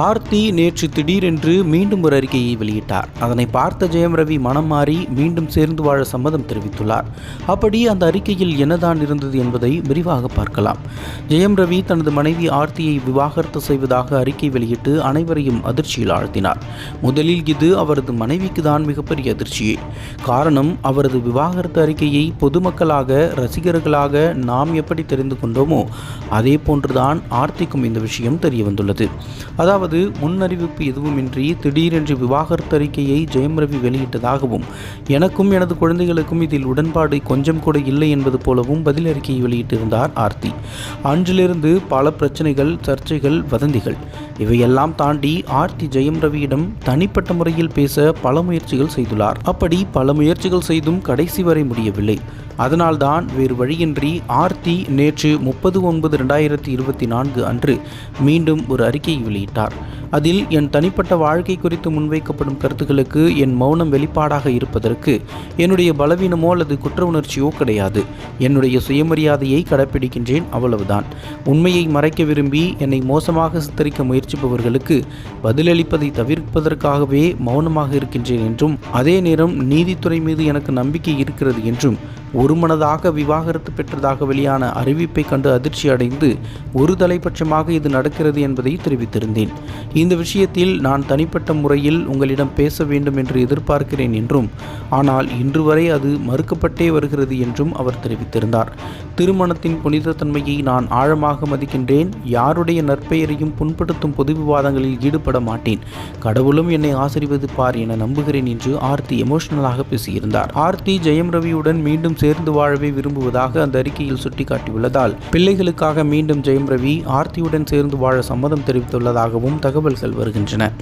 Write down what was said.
ஆர்த்தி நேற்று திடீரென்று மீண்டும் ஒரு அறிக்கையை வெளியிட்டார். அதனை பார்த்த ஜெயம் ரவி மனம் மாறி மீண்டும் சேர்ந்து வாழ சம்மதம் தெரிவித்துள்ளார். அப்படி அந்த அறிக்கையில் என்னதான் இருந்தது என்பதை விரிவாக பார்க்கலாம். ஜெயம் ரவி தனது மனைவி ஆர்த்தியை விவாகரத்து செய்வதாக அறிக்கை வெளியிட்டு அனைவரையும் அதிர்ச்சியில் ஆழ்த்தினார். முதலில் இது அவரது மனைவிக்கு தான் மிகப்பெரிய அதிர்ச்சியே. காரணம் அவரது விவாகரத்து அறிக்கையை பொதுமக்களாக ரசிகர்களாக நாம் எப்படி தெரிந்து கொண்டோமோ அதே போன்றுதான் ஆர்த்திக்கும் இந்த விஷயம் தெரிய வந்துள்ளது அதாவது முன்னறிவிப்பு எதுவுமின்றி திடீரென்று விவாகரத்து அறிக்கையை ஜெயம் ரவி வெளியிட்டதாகவும் எனக்கும் எனது குழந்தைகளுக்கும் இதில் உடன்பாடு கொஞ்சம் கூட இல்லை என்பது போலவும் பதில் அறிக்கையை வெளியிட்டிருந்தார் ஆர்த்தி. அன்றிலிருந்து பல பிரச்சனைகள் சர்ச்சைகள் வதந்திகள். இவையெல்லாம் தாண்டி ஆர்த்தி ஜெயம் ரவியிடம் தனிப்பட்ட முறையில் பேச பல முயற்சிகள் செய்துள்ளார். அப்படி பல முயற்சிகள் செய்தும் கடைசி வரை முடியவில்லை. அதனால்தான் வேறு வழியின்றி ஆர்த்தி நேற்று முப்பது ஒன்பது ரெண்டாயிரத்தி இருபத்தி நான்கு அன்று மீண்டும் ஒரு அறிக்கையை வெளியிட்டார். அதில் என் தனிப்பட்ட வாழ்க்கை குறித்து முன்வைக்கப்படும் கருத்துக்களுக்கு என் மௌனம் வெளிப்பாடாக இருப்பதற்கு என்னுடைய பலவீனமோ அல்லது குற்ற உணர்ச்சியோ கிடையாது. என்னுடைய சுயமரியாதையை கடைப்பிடிக்கின்றேன் அவ்வளவுதான். உண்மையை மறைக்க விரும்பி என்னை மோசமாக சித்தரிக்க முயற்சிப்பவர்களுக்கு பதிலளிப்பதை தவிர்ப்பதற்காகவே மௌனமாக இருக்கின்றேன் என்றும் அதே நேரம் நீதித்துறை மீது எனக்கு நம்பிக்கை இருக்கிறது என்றும் ஒருமனதாக விவாகரத்து பெற்றதாக வெளியான அறிவிப்பை கண்டு அதிர்ச்சி அடைந்து ஒரு தலைபட்சமாக இது நடக்கிறது என்பதை தெரிவித்திருந்தேன். இந்த விஷயத்தில் நான் தனிப்பட்ட முறையில் உங்களிடம் பேச வேண்டும் என்று எதிர்பார்க்கிறேன் என்றும் ஆனால் இன்று வரை அது மறுக்கப்பட்டே வருகிறது என்றும் அவர் தெரிவித்திருந்தார். திருமணத்தின் புனிதத்தன்மையை நான் ஆழமாக மதிக்கின்றேன். யாருடைய நற்பெயரையும் புண்படுத்தும் பொது விவாதங்களில் ஈடுபட மாட்டேன். கடவுளும் என்னை ஆசீர்வதிப்பார் என நம்புகிறேன் என்று ஆர்த்தி எமோஷனலாக பேசியிருந்தார். ஆர்த்தி ஜெயம் ரவியுடன் மீண்டும் சேர்ந்து வாழவே விரும்புவதாக அந்த அறிக்கையில் சுட்டிக்காட்டியுள்ளதால் பிள்ளைகளுக்காக மீண்டும் ஜெயம் ரவி ஆர்த்தியுடன் சேர்ந்து வாழ சம்மதம் தெரிவித்துள்ளதாகவும் தகவல்கள் வருகின்றன.